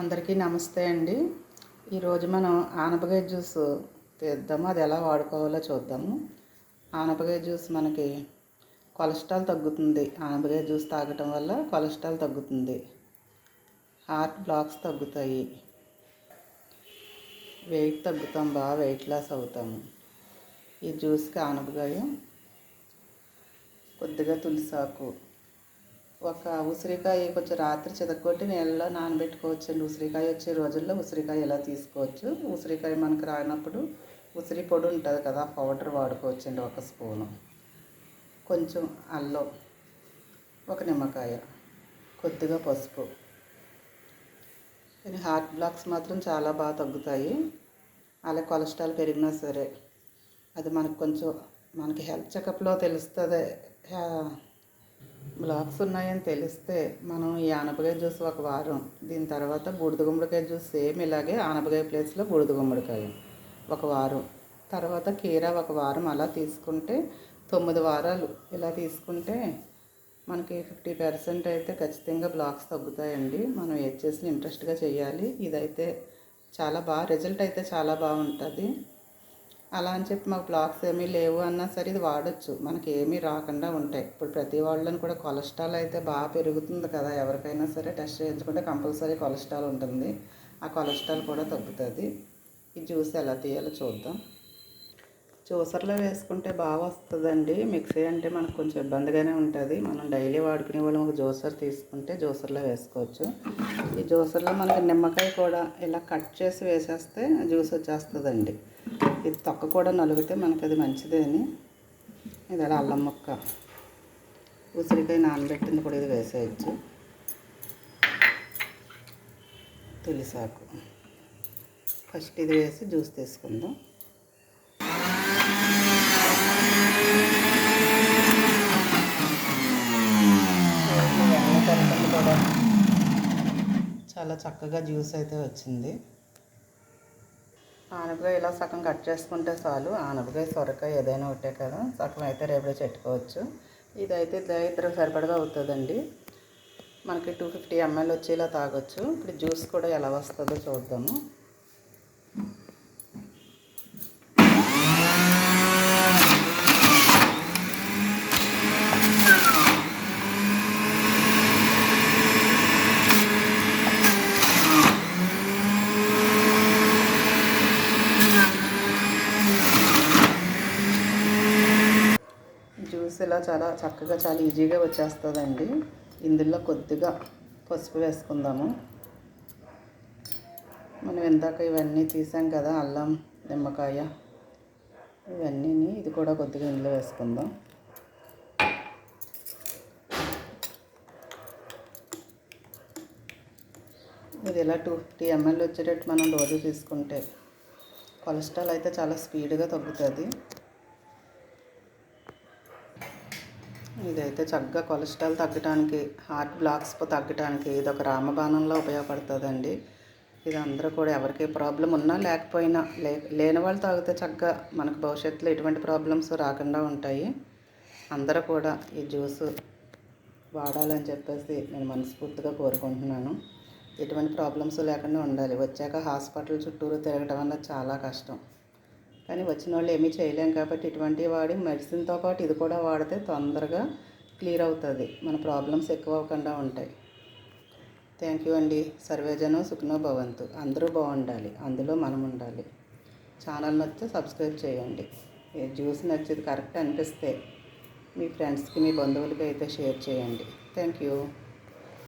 అందరికీ నమస్తే అండి. ఈరోజు మనం ఆనపకాయ జ్యూస్ తీద్దాము. అది ఎలా వాడుకోవాలో చూద్దాము. ఆనపకాయ జ్యూస్ మనకి కొలెస్ట్రాల్ తగ్గుతుంది. ఆనపకాయ జ్యూస్ తాగటం వల్ల కొలెస్ట్రాల్ తగ్గుతుంది. హార్ట్ బ్లాక్స్ తగ్గుతాయి. వెయిట్ తగ్గుతాం బాగా వెయిట్ లాస్ అవుతాము. ఈ జ్యూస్కి ఆనపకాయ కొద్దిగా తులసాకు ఒక ఉసిరికాయ కొంచెం రాత్రి చితక్కొట్టి నీళ్ళలో నానబెట్టుకోవచ్చండి ఉసిరికాయ వచ్చే రోజుల్లో ఉసిరికాయ ఇలా తీసుకోవచ్చు? ఉసిరికాయ మనకు రానప్పుడు ఉసిరి పొడి ఉంటుంది కదా పౌడర్ వాడుకోవచ్చండి ఒక స్పూను. కొంచెం అల్లం ఒక నిమ్మకాయ కొద్దిగా పసుపు. కానీ హార్ట్ బ్లాక్స్ మాత్రం చాలా బాగా తగ్గుతాయి. అలా కొలెస్ట్రాల్ పెరిగినా సరే. అది మనకు కొంచెం మనకి హెల్త్ చెకప్లో తెలుస్తుంది. బ్లాక్స్ ఉన్నాయని తెలిస్తే మనం ఈ ఆనపకాయ జ్యూస్ ఒక వారం దీని తర్వాత బూడిద గుమ్మడికాయ జ్యూస్ సేమ్ ఇలాగే ఆనపకాయ ప్లేస్లో బూడిద గుమ్మడికాయ ఒక వారం. తర్వాత కీరా ఒక వారం అలా తీసుకుంటే తొమ్మిది వారాలు ఇలా తీసుకుంటే మనకి ఫిఫ్టీ పర్సెంట్ అయితే ఖచ్చితంగా బ్లాక్స్ తగ్గుతాయండి. మనం ఏది చేసిన ఇంట్రెస్ట్గా చేయాలి. ఇదైతే చాలా బాగా రిజల్ట్ అయితే చాలా బాగుంటుంది. అలా అని చెప్పి మాకు బ్లాక్స్ ఏమీ లేవు అన్నా సరే ఇది వాడచ్చు. మనకి ఏమీ రాకుండా ఉంటాయి. ఇప్పుడు ప్రతి వాళ్ళని కూడా కొలెస్ట్రాల్ అయితే బాగా పెరుగుతుంది కదా. ఎవరికైనా సరే టెస్ట్ చేయించుకుంటే కంపల్సరీ కొలెస్ట్రాల్ ఉంటుంది. ఆ కొలెస్ట్రాల్ కూడా తగ్గుతుంది. ఈ జ్యూస్ ఎలా తీయాలో చూద్దాం. జ్యూసర్లో వేసుకుంటే బాగా వస్తుందండి. మిక్సీ అంటే మనకు కొంచెం ఇబ్బందిగానే ఉంటుంది. మనం డైలీ వాడుకునే వాళ్ళు ఒక జ్యూసర్ తీసుకుంటే జ్యూసర్లో వేసుకోవచ్చు. ఈ జ్యూసర్లో మనకి నిమ్మకాయ కూడా ఇలా కట్ చేసి వేసేస్తే జ్యూస్ వచ్చేస్తుందండి. ఇది తొక్క కూడా నలుగితే మనకి అది మంచిదే అని. ఇది అలా అల్లం ముక్క. ఉసిరికాయ నానబెట్టింది కూడా ఇది వేసేయచ్చు. తులిసాకు ఫస్ట్ ఇది వేసి జ్యూస్ తీసుకుందాం. కూడా చాలా చక్కగా జ్యూస్ అయితే వచ్చింది. ఆనపకాయ ఇలా సగం కట్ చేసుకుంటే చాలు. ఆనపకాయ సొరకాయ ఏదైనా ఒకటే కదా. సగం అయితే రేపడే చెట్టుకోవచ్చు. ఇదైతే ఇద్దరు సరిపడగా అవుతుందండి. మనకి టూ ఫిఫ్టీ ఎంఎల్ వచ్చేలా తాగొచ్చు. ఇప్పుడు జ్యూస్ కూడా ఎలా వస్తుందో చూద్దాము జ్యూస్ ఇలా చాలా చక్కగా చాలా ఈజీగా వచ్చేస్తుందండి. ఇందులో కొద్దిగా పసుపు వేసుకుందాము. మనం ఇందాక ఇవన్నీ తీసాం కదా అల్లం నిమ్మకాయ ఇవన్నీ ఇది కూడా కొద్దిగా ఇందులో వేసుకుందాం. ఇది ఇలా టూ ఫిఫ్టీ ఎంఎల్ వచ్చేటట్టు మనం రోజు తీసుకుంటే కొలెస్ట్రాల్ అయితే చాలా స్పీడ్గా తగ్గుతుంది. ఇదైతే చక్కగా కొలెస్ట్రాల్ తగ్గడానికి హార్ట్ బ్లాక్స్ తగ్గడానికి ఇది ఒక రామబాణంలో ఉపయోగపడుతుందండి. ఇది అందరూ కూడా ఎవరికి ప్రాబ్లం ఉన్నా లేకపోయినా లే లేని వాళ్ళు తాగితే చక్కగా మనకు భవిష్యత్తులో ఎటువంటి ప్రాబ్లమ్స్ రాకుండా ఉంటాయి. అందరూ కూడా ఈ జ్యూస్ వాడాలని చెప్పేసి నేను మనస్ఫూర్తిగా కోరుకుంటున్నాను. ఎటువంటి ప్రాబ్లమ్స్ లేకుండా ఉండాలి. వచ్చాక హాస్పిటల్ చుట్టూరు తిరగడం వల్ల చాలా కష్టం. కానీ వచ్చిన వాళ్ళు ఏమీ చేయలేం కాబట్టి ఇటువంటి వాడి మెడిసిన్తో పాటు ఇది కూడా వాడితే తొందరగా క్లియర్ అవుతుంది. మన ప్రాబ్లమ్స్ ఎక్కువ అవ్వకుండా ఉంటాయి. థ్యాంక్ యూ అండి. సర్వేజనం సుఖనో భవంతు. అందరూ బాగుండాలి. అందులో మనం ఉండాలి. ఛానల్ నచ్చితే సబ్స్క్రైబ్ చేయండి. జ్యూస్ నచ్చేది కరెక్ట్ అనిపిస్తే మీ ఫ్రెండ్స్కి మీ బంధువులకి అయితే షేర్ చేయండి. Thank you.